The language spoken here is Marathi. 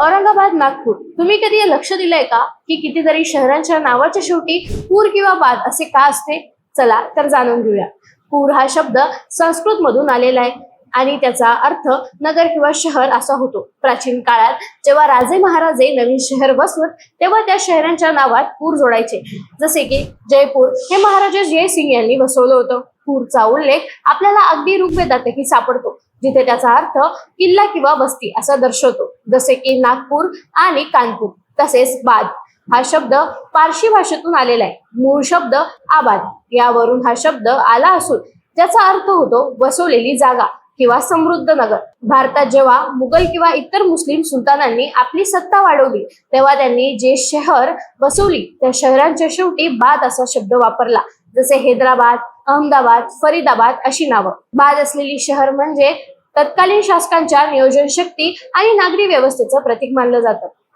औरंगाबाद नागपूर. तुम्ही कधी लक्ष दिलंय का की कितीतरी शहरांच्या नावाच्या शेवटी पूर किंवा बाद असे का असते? चला तर जाणून घेऊया. पूर हा शब्द संस्कृत मधून आलेला आहे आणि त्याचा अर्थ नगर किंवा शहर असा होतो. प्राचीन काळात जेव्हा राजे महाराजे नवीन शहर बसवत तेव्हा त्या शहरांच्या नावात पूर जोडायचे. जसे की जयपूर हे महाराजा जयसिंग यांनी बसवलं होतं. पूरचा उल्लेख आपल्याला अगदी ऋग्वेदातही सापडतो. जिथे त्याचा अर्थ किल्ला किंवा वस्ती असा दर्शवतो. जसे की नागपूर आणि कानपूर तसेच बाद. हा शब्द पारशी भाषेतून आलेला आहे. मूळ शब्द आबाद. यावरून हा शब्द आला असून ज्याचा अर्थ होतो वसवलेली जागा किंवा समृद्ध नगर. भारतात जेव्हा मुघल किंवा इतर मुस्लिम सुलतानांनी आपली सत्ता वाढवली तेव्हा त्यांनी जे शहर बसवली त्या शहरांच्या शेवटी बाद असा शब्द वापरला. जसे हैदराबाद अहमदाबाद फरीदाबाद अशी नावं. बाद असलेली शहर म्हणजे तत्कालीन शासकांच्या नियोजन शक्ती आणि नागरी व्यवस्थेचं प्रतीक मानलं जातं.